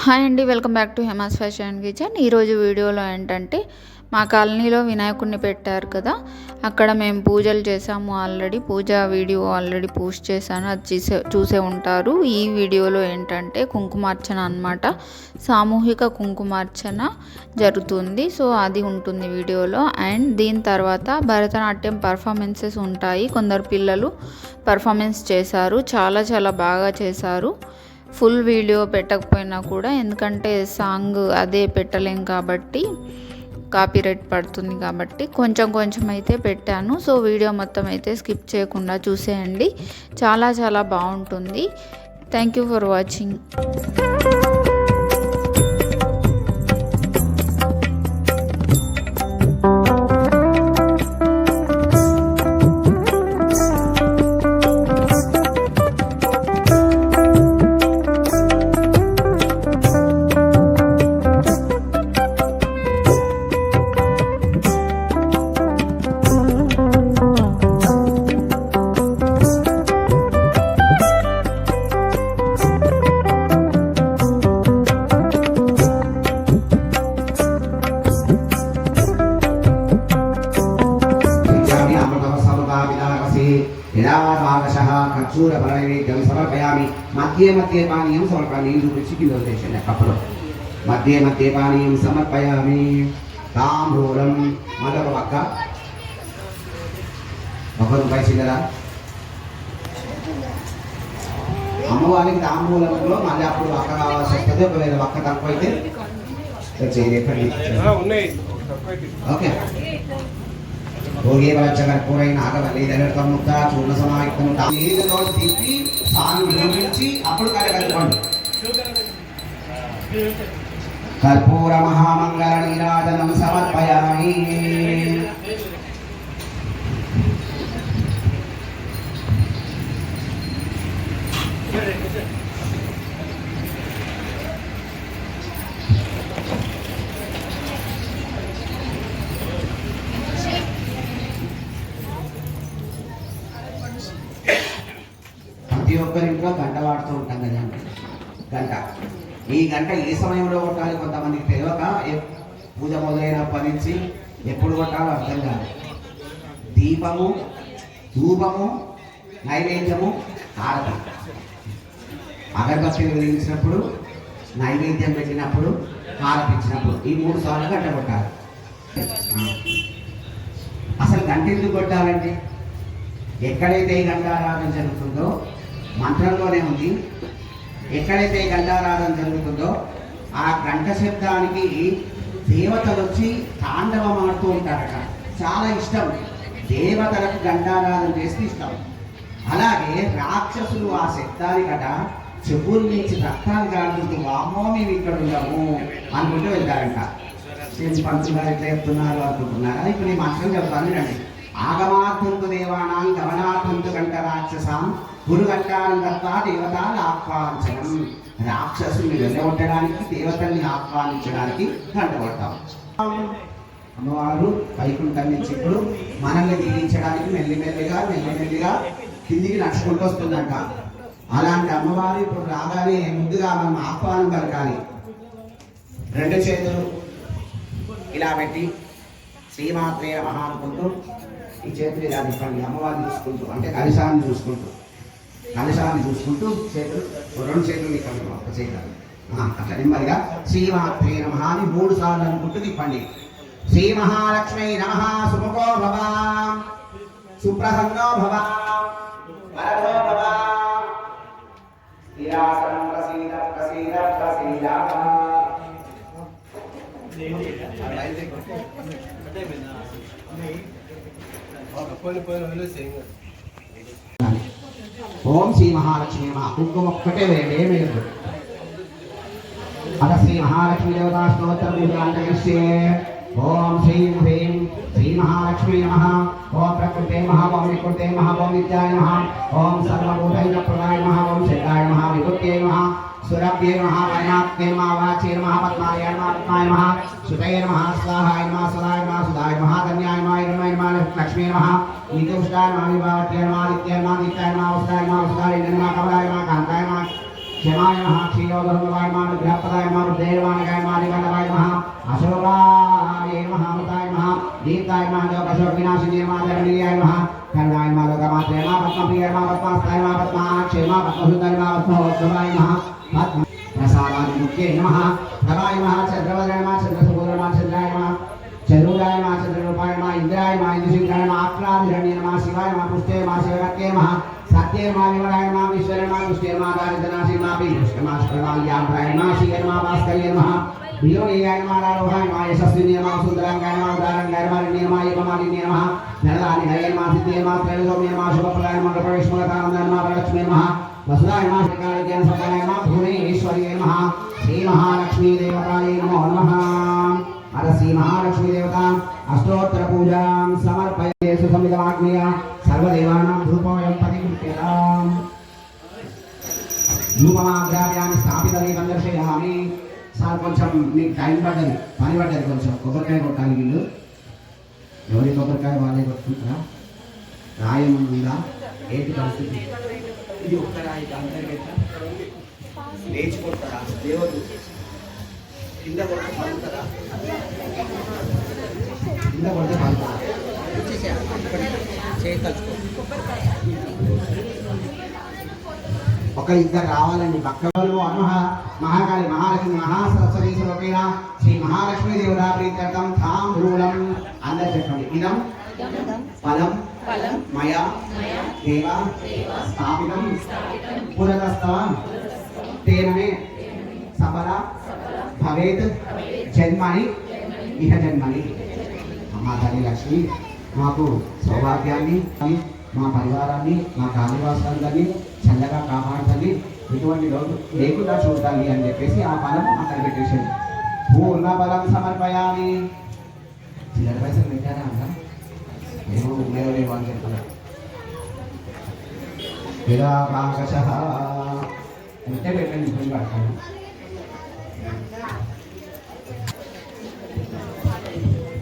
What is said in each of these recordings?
Hi అండి welcome back to Hema's fashion kitchen. ఈరోజు వీడియోలో ఏంటంటే మా కాలనీలో వినాయకుడిని పెట్టారు కదా అక్కడ మేము పూజలు చేసాము ఆల్రెడీ పూజ వీడియో ఆల్రెడీ పోస్ట్ చేశాను అది చూసే చూసే ఉంటారు. ఈ వీడియోలో ఏంటంటే కుంకుమార్చన అన్నమాట. సామూహిక కుంకుమార్చన జరుగుతుంది సో అది ఉంటుంది వీడియోలో. అండ్ దీని తర్వాత భరతనాట్యం పర్ఫార్మెన్సెస్ ఉంటాయి. కొందరు పిల్లలు పర్ఫార్మెన్స్ చేశారు చాలా చాలా బాగా చేశారు. ఫుల్ వీడియో పెట్టకపోయినా కూడా ఎందుకంటే సాంగ్ అదే పెట్టలేం కాబట్టి కాపీరైట్ పడుతుంది కాబట్టి కొంచెం కొంచెం అయితే పెట్టాను. సో వీడియో మొత్తం అయితే స్కిప్ చేయకుండా చూసేయండి. చాలా చాలా బాగుంటుంది. Thank you for watching. పానీయం సమర్పయామి. మధ్య మధ్య పానీయం సమర్పయామి. ఇది గురించి కింద మధ్య మధ్య పానీయం సమర్పయామి. తాంబూలం మరొక పక్క. ఒక రూపాయి చిల్లరా అమ్మవారికి తాంబూలంలో మళ్ళీ అప్పుడు పక్క కావాల్సి వస్తుంది. ఒకవేళ పక్క తక్కువైతే. ఓకే. భోగే వలచ్చగర్పూరై నాగవల్లి దగ్గర ముద్ద చూర్ణ సమాయుక్తము నీళ్ళతో తిప్పి సాను వినిపించి అప్పుడు కలగలుకోండి కర్పూర మహామంగళ నీరాజనం సమర్పయామి ప్రతి ఒక్కరింట్లో గంట వాడుతూ ఉంటాం కదా గంట. ఈ గంట ఏ సమయంలో కొట్టాలి కొంతమందికి తెలియక పూజ మొదలైనప్పటి నుంచి ఎప్పుడు కొట్టాలో అర్థం కాదు. దీపము ధూపము నైవేద్యము హారతి. అగరబత్తి వెలిగించినప్పుడు నైవేద్యం పెట్టినప్పుడు హారతిచ్చినప్పుడు ఈ మూడు సార్లు గంట కొట్టాలి. అసలు గంట ఎందుకు కొట్టాలండి? ఎక్కడైతే ఈ గంటారాధన జరుగుతుందో మంత్రంలోనే ఉంది. ఎక్కడైతే ఈ గంటారాధన జరుగుతుందో ఆ గంట శబ్దానికి దేవతలు వచ్చి తాండవం ఆడుతూ ఉంటారట. చాలా ఇష్టం. దేవతలకు గంటారాధన చేస్తే ఇష్టం. అలాగే రాక్షసులు ఆ శబ్దానికట చెవుల నుంచి రక్తాలు కాడుతూ వామో మేము ఇక్కడ ఉన్నాము అనుకుంటూ వెళ్తారంట. నేను పంతులు గారు ఎట్లా చెప్తున్నారు అనుకుంటున్నారా? ఇప్పుడు నేను మంత్రం చెప్తాను వినండి. ఆగమార్థంతు దేవానాం గమనార్థంతు గంట రాక్షసాం గురుగంటాన్ని తప్ప దేవతాన్ని ఆహ్వానించడం రాక్షసుని వెళ్ళగొట్టడానికి దేవతల్ని ఆహ్వానించడానికి గంట అమ్మవారు వైకుంఠం నుంచి ఇప్పుడు మనల్ని దీవించడానికి మెల్లిమెల్లిగా మెల్లిమెల్లిగా కిందికి నడుచుకుంటూ వస్తుందంట. అలాంటి అమ్మవారు ఇప్పుడు రాగానే ముందుగా మనం ఆహ్వానం పలకాలి రెండు చేతులు ఇలా పెట్టి శ్రీమాత్రే మహా అనుకుంటూ ఈ చేతులు ఇలా తిప్పండి. అమ్మవారిని చూసుకుంటూ అంటే కలశాన్ని చూసుకుంటూ. కలశాన్ని చూసుకుంటూ చేతులు రెండు చేతులు తిప్పండి ఒక చేతులు ఆ, అట్లా నెమ్మదిగా శ్రీమాత్రే నమ అని మూడు సార్లు అనుకుంటూ తిప్పండి శ్రీ మహాలక్ష్మి నమ సుముఖో భవ సుప్రసన్నో భవ వరదో భవ స్థిరాసనం ప్రసీద ప్రసీద ప్రసీద ఓం శ్రీ మహాలక్ష్మి నమ కుంకుమ ఒక్కటే వేయండి ఏమీ లేదు అత శ్రీ మహాలక్ష్మి దేవతా స్తోత్ర పూజాంతకస్యే ఓం శ్రీం హ్రీం శ్రీ మహాలక్ష్మి నమ ఓం ప్రకృతే మహా ఓం వికృతే మహా ఓం నిత్యాయ నమ ఓం సర్వభూతైన ప్రదాయ నమ ఓం శక్తాయ నమ వికృత్యై నమ సురభ్యై నమ వైనాత్మే నమ వాచే నమ పద్మాయ నమ పద్మాయ నమ సుతయ నమ స్వాహాయ నమ సదాయ నమ సుదాయ నమ ధన్యాయ నమ ఇరమయ నమ లక్ష్మీ ईतुष्टाय माँ विभाट्याय माँ नित्याय माँ नित्याय माँ उस्ताय माँ उस्ताय इंद्र माँ कमलाय माँ कांताय माँ क्षमाय माँ क्षीरोधर्मवाय माँ विग्रहपदाय माँ रुद्रेर माँ नगाय माँ निगणवाय माँ अशोकाय माँ अमृताय माँ दीप्ताय माँ लोकशोक विनाशिने माँ धर्मनिलयाय माँ करुणाय माँ लोकमात्रे माँ पद्मप्रिय माँ पद्मास्ताय माँ पद्माक्षे माँ पद्मसुंदर माँ पद्मोत्सवाय माँ पद्म प्रसादादि मुख्ये नमः प्रभाय माँ चंद्रवदनाय माँ चंद्रसुबोधनाय माँ चंद्राय माँ चंद्रोदाय माँ इंद्राय माँ शिवाय नमः पुष्टे नमः शिवकत्ये नमः सत्ये नमः विमलाय नमः विश्वरे नमः पुष्टे नमः दारिद्रनाशि नमः पीयुष्टे नमः शुक्रवाल्याम्राय नमः शिवे नमः भास्कर्ये नमः विलोनीयाय नमः रारोहाय नमः यशस्विने नमः सुन्दराङ्गाय नमः उदारङ्गाय नमः रण्ये नमः एकमालिन्ये नमः धनदानि हरे नमः सिद्धे नमः त्रैलोक्ये नमः शुभफलाय नमः प्रवेशमगतानन्दाय नमः वरलक्ष्मी नमः वसुधाय नमः श्रीकालज्ञान सदाय नमः भुवनेश्वर्ये नमः श्रीमहालक्ष्मी देवतायै नमो नमः కొంచెం మీకు టైం పడ్డది పని పడ్డది కొంచెం. కొబ్బరికాయ కొట్టాలి వీళ్ళు. ఎవరి కొబ్బరికాయ వాళ్ళే కొట్టుకుంటారా? రాయం ఉందా ఏంటి పరిస్థితి? ఇది ఒక్క రాయి అందరికీ ఎట్లా? లేచి కొడతారా? దేవదు కింద కొడితే పలుకుతారా? కింద కొడితే పలుకుతారా? ఒక ఇద్దరు రావాలండి. భక్తులు అన్మహ మహాకాళి మహాలక్ష్మి మహాసరస్వతి స్వరూపేణ శ్రీ మహాలక్ష్మీ దేవతా ప్రీత్యర్థం తాంబూలం అందరు చెప్పండి ఇదం ఫలం మయా దేవ స్థాపితం పురదస్తవ తేనమే సఫల భవేత్ జన్మని ఇహ జన్మని. అమ్మా తల్లి లక్ష్మి మాకు సౌభాగ్యాన్ని మా పరివారాన్ని మా కాళీవాసాలని చల్లగా కాపాడుతుంది. ఎటువంటి లోటు లేకుండా చూడాలి అని చెప్పేసి ఆ ఫలం అక్కడ పెట్టేసాడు పూర్ణ బలం సమర్పయాలి చిల్లర పైసలు పెట్టారా అంట ఏమో ఉన్నాయో లేవో అని చెప్తున్నారు విరాకాశ ఉంటే పెట్టండి ఇప్పుడు పడతాను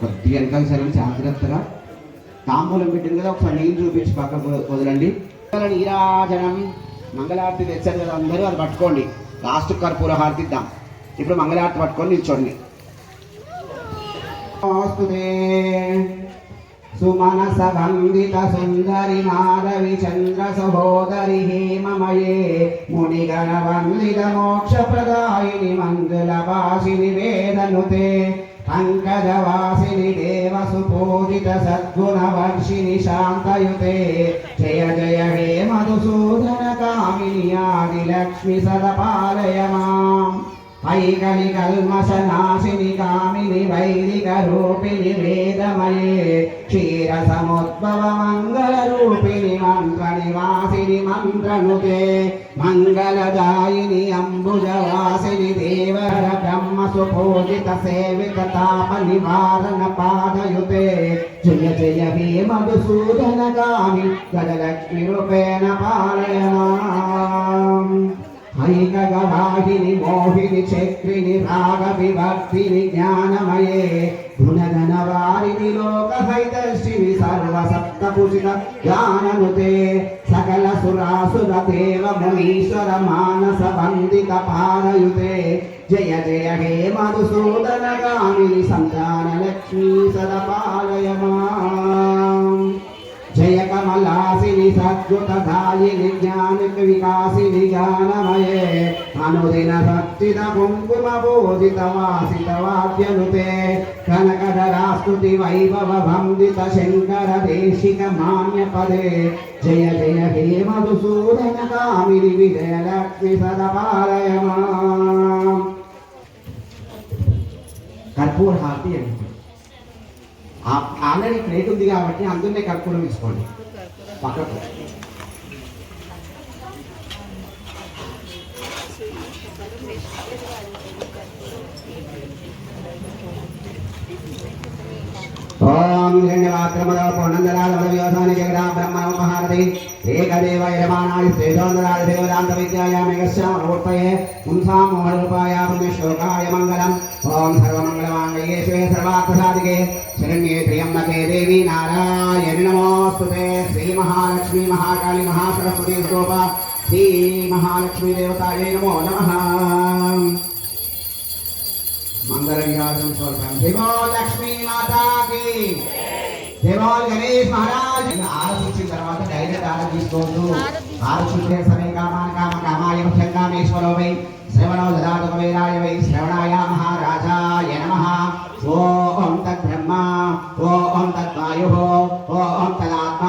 కొద్దిగా వెనకాల సరే జాగ్రత్తగా. తాంబూలం పెట్టింది కదా ఒకసారి నీళ్ళు చూపించి పక్కకు వదలండి. నీరాజనం మంగళారతి తెచ్చారు కదా అందరూ అది పట్టుకోండి. లాస్ట్ కర్పూర హారతి ఇద్దాం ఇప్పుడు మంగళారతి పట్టుకొని నిల్చోండి. నమోస్తుతే సుమనస వందిత సుందరి మాధవి చంద్ర సహోదరి హేమమయే మునిగణ వందిత మోక్ష ప్రదాయిని మంగళ వాసిని వేదనుతే పంకజవాసిని దేవ సుపూజిత సద్గుణ వర్షిణి శాంతయుతే. జయ జయ హే మధుసూదన కామిని ఆదిలక్ష్మి సదపాలయ మాం ఐకలి కల్మషనాశిని కామిని వైదిక రూపిణి వేదమయే క్షీర సముద్భవ మంగళ రూపిణి మంత్ర నివాసిని మంత్రనుతే మంగళదాయిని అంబుజవాసిని దేవర బ్రహ్మ సుపూజిత సేవిత తాప నివారణ పాదయుతే. జయ జయ హే మధుసూదన కామి గజలక్ష్మి రూపేణ పాలయమాం. ఐకగవాహిని మోహిని చక్రిని రాగ విభక్తిని జ్ఞానమయే గుణగణవారిని లోక హైదర్శిని సర్వ సప్తపుషిత జ్ఞాననుతే సకల సురాసుర దేవ మునీశ్వర మానస వందిత పారయుతే జయ జయ హే మధుసూదన గామిని సంతాన లక్ష్మీ సద పాలయమా కనకధరాస్తుతి వైభవ వందిత శంకర దేశిక మాన్య పదే జయ జయ హే మధుసూదన కామిని విజయలక్ష్మి సదపాలయమా కర్పూర హారతి అంటే ఆల్రెడీ ప్లేట్ ఉంది కాబట్టి అందులోనే కర్పూరం తీసుకోండి. పక్కకు ఓం హిరణ్యవాక్రమద పూర్ణందరాల వ్యవసాయ జగదా బ్రహ్మ మహారథి ఏకదేవ యజమానాది శ్రేషోందరాల దేవదాంత విద్యాయామేకశ్యామూర్తయే పుంసాం మోహరూపాయ పుణ్యశ్లోకాయ మంగళం. ఓం సర్వమంగళమాంగళ్యే శివే సర్వార్థసాధికే. శరణ్యే త్ర్యంబకే దేవి నారాయణ నమోస్తుతే. శ్రీ మహాలక్ష్మి మహాకాళి మహాసరస్వతి స్వరూప శ్రీ మహాలక్ష్మీ దేవతాయే నమో నమ. మంగళ విరాజం స్వల్పం దేవో లక్ష్మీ మాతాకి. దేవో గణేష్ మహారాజ్. డైరెక్ట్ ఆరతి తీసుకోవద్దు ఆరతి సరే కామ కామాయ ముఖ్యంగామేశ్వరో వై శ్రవణో దదాతు కవేరాయ వై శ్రవణాయ మహారాజాయ నమ. ఓం తద్బ్రహ్మ ఓం తద్వాయు ఓం తదాత్మ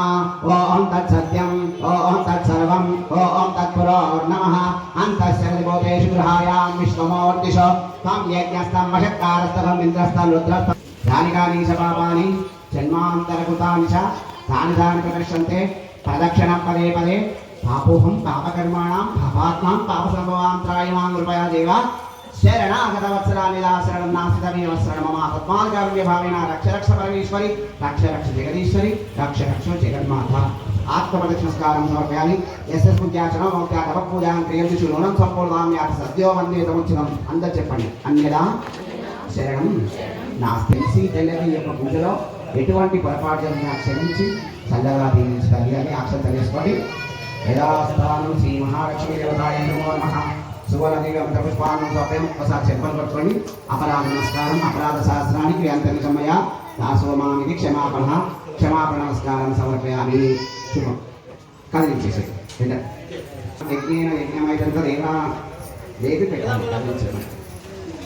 ఓం తత్సత్యం ఓం తత్సర్వం ఓం తత్పురో నమః. అంతఃశక్తిభూతేషు గృహాయాం విశ్వమూర్తిష. త్వం యజ్ఞస్థం వషత్కారస్థం ఇంద్రస్థం రుద్రస్థం. యాని కాని చ పాపాని జన్మాంతరకృతాని చ తాని ప్రదర్శంతే ప్రదక్షిణం పదే పదే పాపోహం పాపకర్మాణం పాపాత్మాం పాప త్రాయమాం కృపయా దేవ శరణాగత వత్సరా నిరాశరణం నాసితమేవ శరణం మమ తత్మార్గారుణ్య భావేన రక్ష రక్ష పరమేశ్వరి రక్ష రక్ష జగదీశ్వరి రక్ష రక్ష జగన్మాత. ఆత్మప్రదక్ష సమర్పయాలి. ఎస్ఎస్ పూజాచనం మౌత్యా తప పూజాం క్రియంతి శునూనం సంపూర్ణామ్యాత సద్యో వందే తముచితం అందరు చెప్పండి. అన్యదా? శరణం. నాస్తి. తెలియదు ఈ యొక్క పూజలో ఎటువంటి పొరపాటు జరిగినా క్షమించి చల్లగా దీవించాలి అని అక్షంత తెలుసుకోండి యథాస్థానం శ్రీ మహాలక్ష్మి దేవతాయ నమో నమః. సువర్ణదేవి పుష్పాలను స్వప్యం ఒకసారి చెప్పలు పట్టుకోండి. అపరాధ నమస్కారం అపరాధ శాస్త్రానికి అంతరికమయ దాసోమామిది క్షమాపణ. క్షమాపణ నమస్కారం సమర్పయామి. శుభం. కదిలించేసి యజ్ఞేన యజ్ఞమైనంత దేవా దేవి పెట్టాలి కదిలించండి.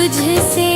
तुझसे